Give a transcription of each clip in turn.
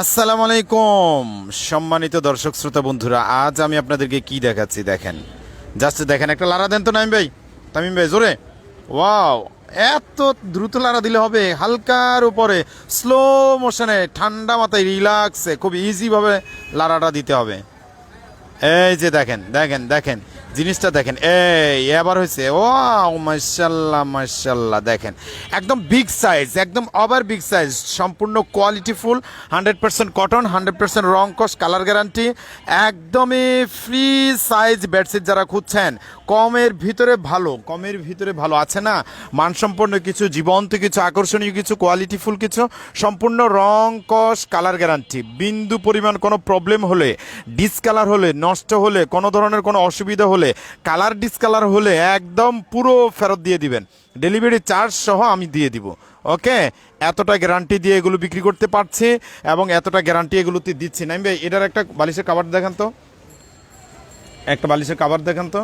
আসসালামু আলাইকুম, সম্মানিত দর্শক, শ্রোতা বন্ধুরা, আজ আমি আপনাদেরকে কি দেখাচ্ছি দেখেন। জাস্ট দেখেন, একটা লারা দেন তো নাইম ভাই। তামিম ভাই, জোরে। ওয়াও, এত দ্রুত লারা দিলে হবে, হালকার উপরে স্লো মোশনে ঠান্ডা মাথায় রিল্যাক্সে খুব ইজিভাবে লারাটা দিতে হবে। এই যে দেখেন দেখেন দেখেন। জিনিসটা দেখেন, এই এবার হয়েছে ও মার্শাল্লাহ মার্শাল্লাহ দেখেন। একদম বিগ সাইজ একদম ওভার বিগ সাইজ সম্পূর্ণ quality full hundred percent cotton hundred percent রং কস কালার গ্যারান্টি একদমই ফ্রি সাইজ বেডশিট যারা খুঁজছেন, কমের ভিতরে ভালো, কমের ভিতরে ভালো, আছে না? মানসম্পন্ন কিছু, জীবন্ত কিছু, আকর্ষণীয় কিছু কোয়ালিটিফুল কিছু, সম্পূর্ণ রং কস কালার গ্যারান্টি বিন্দু পরিমাণ কোনো প্রবলেম হলে ডিসকালার হলে, নষ্ট হলে, কোনো ধরনের কোনো অসুবিধা হলে কালার ডিসকালার হলে একদম পুরো ফেরত দিয়ে দিবেন। ডেলিভারি চার্জ সহ আমি দিয়ে দিব। ওকে এতটা গ্যারান্টি দিয়ে এগুলো বিক্রি করতে পারছি এবং এতটা গ্যারান্টি এগুলোতে দিচ্ছি না। ভাই, এটার একটা বালিশের কাবার দেখান তো। একটা বালিশের কাবার দেখান তো।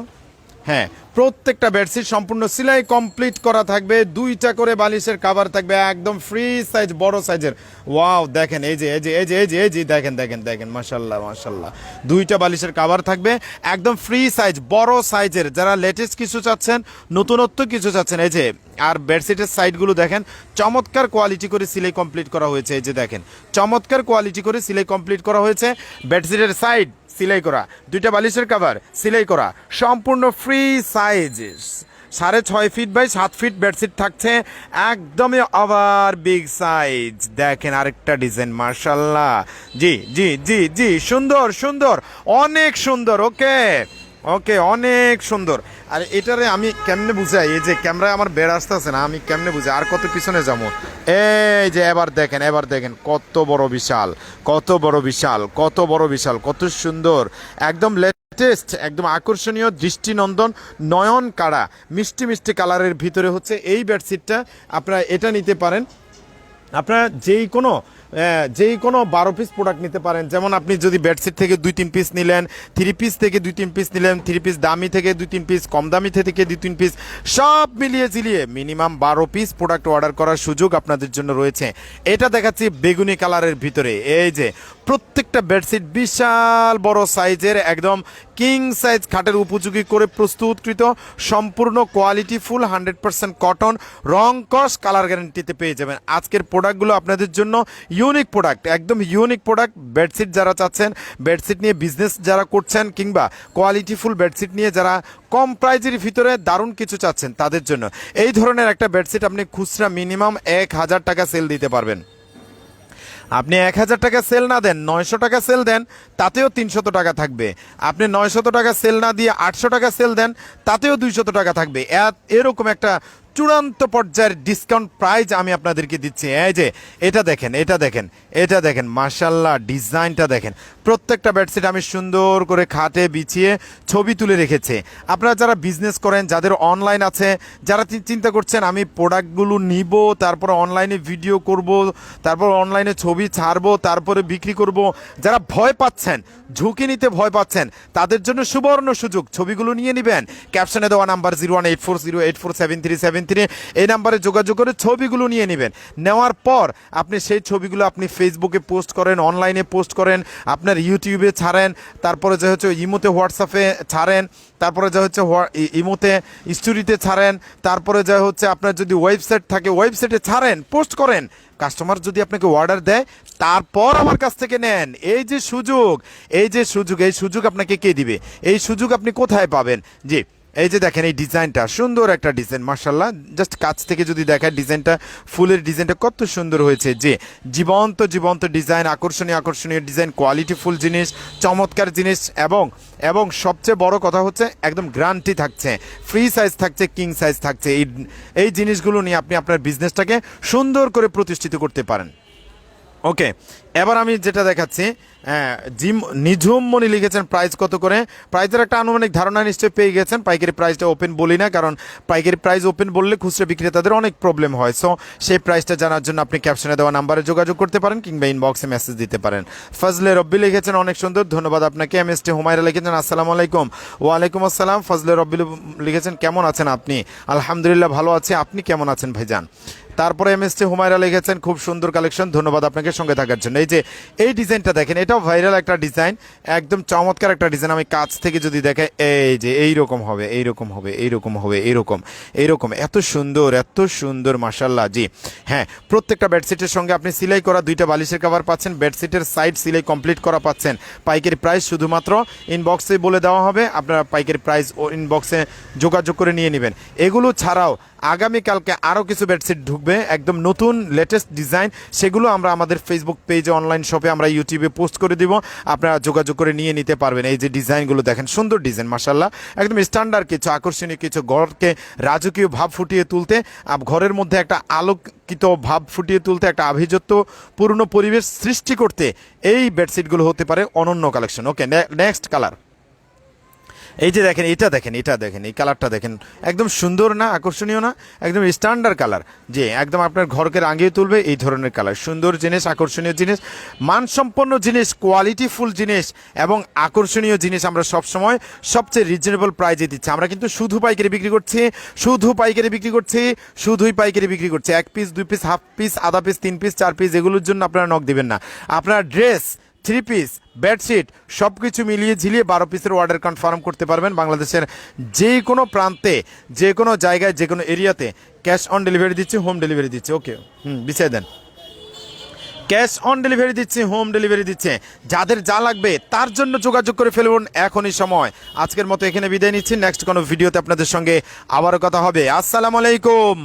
হ্যাঁ প্রত্যেকটা বেডশিট সম্পূর্ণ সেলাই কমপ্লিট করা থাকবে, দুইটা করে বালিশের কাভার থাকবে, একদম ফ্রি সাইজ বড় সাইজের ওয়াও দেখেন, এই যে এই যে এই যে এই যে এই যে, দেখেন দেখেন দেখেন মাশাল্লাহ মাশাল্লাহ দুইটা বালিশের কাভার থাকবে, একদম ফ্রি সাইজ বড় সাইজের যারা লেটেস্ট কিছু চাচ্ছেন, নতুনত্ব কিছু চাচ্ছেন, এই যে, আর বেডশিটের সাইডগুলো দেখেন, চমৎকার কোয়ালিটি করে সিলাই কমপ্লিট করা হয়েছে, এই যে দেখেন, চমৎকার কোয়ালিটি করে সিলাই কমপ্লিট করা হয়েছে। বেডশিটের সাইড সিলাই করা। দুইটা বালিশের কাভার সিলাই করা। সম্পূর্ণ ফ্রি সাইজ সাড়ে ছয় ফিট বাই সাত ফিট বেডশিট থাকছে। একদমই আবার বিগ সাইজ দেখেন আরেকটা ডিজাইন মার্শাল্লাহ জি জি জি জি, সুন্দর সুন্দর। অনেক সুন্দর ওকে ওকে, অনেক সুন্দর। আর এটারে আমি কেমনে বুঝাই? এই যে ক্যামেরায় আমার বেড় আসতেছে না, আমি কেমনে বুঝাই? আর কত পিছনে যাব? এই যে এবার দেখেন এবার দেখেন, কত বড় বিশাল, কত বড় বিশাল, কত বড় বিশাল, কত সুন্দর। একদম লেটেস্ট একদম আকর্ষণীয় দৃষ্টিনন্দন নয়ন কাড়া, মিষ্টি মিষ্টি কালারের ভিতরে হচ্ছে এই বেডশিটটা আপনারা এটা নিতে পারেন। আপনারা যেই কোনো যেই কোনো বারো পিস প্রোডাক্ট নিতে পারেন। যেমন আপনি যদি বেডশিট থেকে দুই, তিন পিস নিলেন থ্রি পিস থেকে দুই, তিন পিস নিলেন থ্রি পিস দামি থেকে দুই, তিন পিস কম দামি থেকে দুই, তিন পিস সব মিলিয়ে জিলিয়ে মিনিমাম বারো পিস প্রোডাক্ট অর্ডার করার সুযোগ আপনাদের জন্য রয়েছে। এটা দেখাচ্ছি বেগুনি কালারের ভিতরে। এই যে, প্রত্যেকটা বেডশিট বিশাল বড় সাইজের একদম কিং সাইজ খাটের উপযোগী করে প্রস্তুতকৃত, সম্পূর্ণ quality full, hundred percent cotton, রং কস, কালার গ্যারেন্টিতে পেয়ে যাবেন। আজকের প্রোডাক্টগুলো আপনাদের জন্য ইউনিক প্রোডাক্ট, একদম ইউনিক প্রোডাক্ট। বেডশিট যারা চাচ্ছেন, বেডশিট নিয়ে বিজনেস যারা করছেন কিংবা কোয়ালিটি ফুল বেডশিট নিয়ে যারা কম প্রাইজের ভিতরে দারুণ কিছু চাচ্ছেন তাদের জন্য, এই ধরনের একটা বেডশিট আপনি খুচরা মিনিমাম এক হাজার টাকা সেল দিতে পারবেন। আপনি এক হাজার টাকা সেল না দেন, নয়শো টাকা সেল দেন, তাতেও তিনশত টাকা থাকবে। আপনি নয়শত টাকা সেল না দিয়ে আটশো টাকা সেল দেন, তাতেও দুইশত টাকা থাকবে। এরকম একটা চূড়ান্ত পর্যায়ের ডিসকাউন্ট প্রাইজ আমি আপনাদেরকে দিচ্ছি। এই যে, এটা দেখেন এটা দেখেন এটা দেখেন মার্শাল্লাহ ডিজাইনটা দেখেন। প্রত্যেকটা বেডশিট আমি সুন্দর করে খাটে বিছিয়ে ছবি তুলে রেখেছি। আপনারা যারা বিজনেস করেন, যাদের অনলাইন আছে, যারা চিন্তা করছেন, আমি প্রোডাক্টগুলো নিব, তারপর অনলাইনে ভিডিও করব, তারপর অনলাইনে ছবি ছাড়বো, তারপরে বিক্রি করব, যারা ভয় পাচ্ছেন, ঝুঁকি নিতে ভয় পাচ্ছেন, তাদের জন্য সুবর্ণ সুযোগ। ছবিগুলো নিয়ে নেবেন। ক্যাপশনে দেওয়া number zero one eight four zero eight four seven three seven three এই নাম্বারে যোগাযোগ করে ছবিগুলো নিয়ে নেবেন। নেওয়ার পর আপনি সেই ছবিগুলো আপনি ফেসবুকে পোস্ট করেন অনলাইনে পোস্ট করেন, আপনার ইউটিউবে ছাড়েন, তারপরে যে হচ্ছে ইমোতে হোয়াটসঅ্যাপে ছাড়েন, তারপরে যা হচ্ছে ইমোতে স্টোরিতে ছাড়েন, তারপরে যা হচ্ছে আপনার যদি ওয়েবসাইট থাকে ওয়েবসাইটে ছাড়েন পোস্ট করেন। কাস্টমার যদি আপনাকে অর্ডার দেয়, তারপর আমার কাছ থেকে নেন। এই যে সুযোগ, এই যে সুযোগ, এই সুযোগ আপনাকে কে দিবে? এই সুযোগ আপনি কোথায় পাবেন? জি। এই যে দেখেন এই ডিজাইনটা, সুন্দর একটা ডিজাইন মার্শাল্লাহ জাস্ট কাছ থেকে যদি দেখায় ডিজাইনটা, ফুলের ডিজাইনটা কত সুন্দর হয়েছে। যে জীবন্ত জীবন্ত ডিজাইন, আকর্ষণীয় আকর্ষণীয় ডিজাইন কোয়ালিটি ফুল জিনিস, চমৎকার জিনিস এবং এবং সবচেয়ে বড় কথা হচ্ছে একদম গ্রান্টি থাকছে। ফ্রি সাইজ থাকছে, কিং সাইজ থাকছে। এই এই জিনিসগুলো নিয়ে আপনি আপনার বিজনেসটাকে সুন্দর করে প্রতিষ্ঠিত করতে পারেন। ওকে, এবার আমি যেটা দেখাচ্ছি হ্যাঁ, জিম নিঝুম মনি লিখেছেন প্রাইস কত করে? প্রাইসের একটা আনুমানিক ধারণা নিশ্চয়ই পেয়ে গেছেন। পাইকারি প্রাইসটা ওপেন বলি না কারণ পাইকারি প্রাইস ওপেন বললে খুচরা বিক্রেতাদের অনেক প্রবলেম হয়। সো সেই প্রাইসটা জানার জন্য আপনি ক্যাপশনে দেওয়া নাম্বারে যোগাযোগ করতে পারেন কিংবা ইনবক্সে মেসেজ দিতে পারেন। ফজলে রব্বি লিখেছেন অনেক সুন্দর ধন্যবাদ আপনাকে। এম এস টি হুমায়রা লিখেছেন আসসালামু আলাইকুম। ওয়ালাইকুম আসসালাম। ফজলে রব্বি লিখেছেন কেমন আছেন আপনি? আলহামদুলিল্লাহ ভালো আছি। আপনি কেমন আছেন ভাইজান? তারপরে এম এস টি হুমায়রা লিখেছেন খুব সুন্দর কালেকশন ধন্যবাদ আপনাকে সঙ্গে থাকার জন্য। এই যে এই ডিজাইনটা দেখেন এটাও ভাইরাল একটা ডিজাইন, একদম চমৎকার একটা ডিজাইন। আমি কাছ থেকে যদি দেখে, এই যে এই রকম হবে এই রকম হবে এই রকম হবে, এইরকম এইরকম, এত সুন্দর এত সুন্দর মাসাল্লাহ জি। হ্যাঁ প্রত্যেকটা বেডশিটের সঙ্গে আপনি সিলাই করা দুইটা বালিশের কভার পাচ্ছেন, বেডশিটের সাইড সিলাই কমপ্লিট করা পাচ্ছেন। পাইকারি প্রাইস শুধুমাত্র ইনবক্সে বলে দেওয়া হবে, আপনারা পাইকারি প্রাইস ও ইনবক্সে যোগাযোগ করে নিয়ে নেবেন। এগুলো ছাড়াও আগামীকালকে আরও কিছু বেডশিট ঢুকবে, একদম নতুন লেটেস্ট ডিজাইন সেগুলো আমরা আমাদের ফেসবুক পেজে অনলাইন শপে আমরা ইউটিউবে পোস্ট করে দিব। আপনারা যোগাযোগ করে নিয়ে নিতে পারবেন। এই যে ডিজাইনগুলো দেখেন, সুন্দর ডিজাইন মাসাল্লাহ একদম স্ট্যান্ডার্ড কিছু আকর্ষণীয়, কিছু ঘরকে রাজকীয় ভাব ফুটিয়ে তুলতে ঘরের মধ্যে একটা আলোকিত ভাব ফুটিয়ে তুলতে, একটা আভিজাত্য পূর্ণ পরিবেশ সৃষ্টি করতে এই বেডশিটগুলো হতে পারে অনন্য কালেকশন ওকে নেক্সট কালার এই যে দেখেন, এটা দেখেন এটা দেখেন, এই কালারটা দেখেন। একদম সুন্দর না, আকর্ষণীয় না, একদম স্ট্যান্ডার্ড কালার যে একদম আপনার ঘরকে রাঙিয়ে তুলবে এই ধরনের কালার সুন্দর জিনিস, আকর্ষণীয় জিনিস, মানসম্পন্ন জিনিস কোয়ালিটিফুল জিনিস এবং আকর্ষণীয় জিনিস আমরা সবসময় সবচেয়ে রিজনেবল প্রাইজে দিচ্ছি। আমরা কিন্তু শুধু পাইকারি বিক্রি করছি, শুধু পাইকারি বিক্রি করছি, শুধুই পাইকারি বিক্রি করছি। এক পিস দুই পিস হাফ পিস আধা পিস তিন পিস চার পিস এগুলোর জন্য আপনারা নখ দেবেন না। আপনার ড্রেস থ্রি পিস, বেডশিট সব কিছু মিলিয়ে ঝিলিয়ে বারো পিসের অর্ডার কনফার্ম করতে পারবেন বাংলাদেশের যে কোনো প্রান্তে যে কোনো জায়গায় যে কোনো এরিয়াতে। ক্যাশ অন ডেলিভারি দিচ্ছি হোম ডেলিভারি দিচ্ছি। ওকে হুম, বিছিয়ে দেন। ক্যাশ অন ডেলিভারি দিচ্ছে হোম ডেলিভারি দিচ্ছে। যাদের যা লাগবে, তার জন্য যোগাযোগ করে ফেলুন এখনই সময়। আজকের মতো এখানে বিদায় নিচ্ছি। নেক্সট কোনো ভিডিওতে আপনাদের সঙ্গে আবারও কথা হবে। আসসালামু আলাইকুম।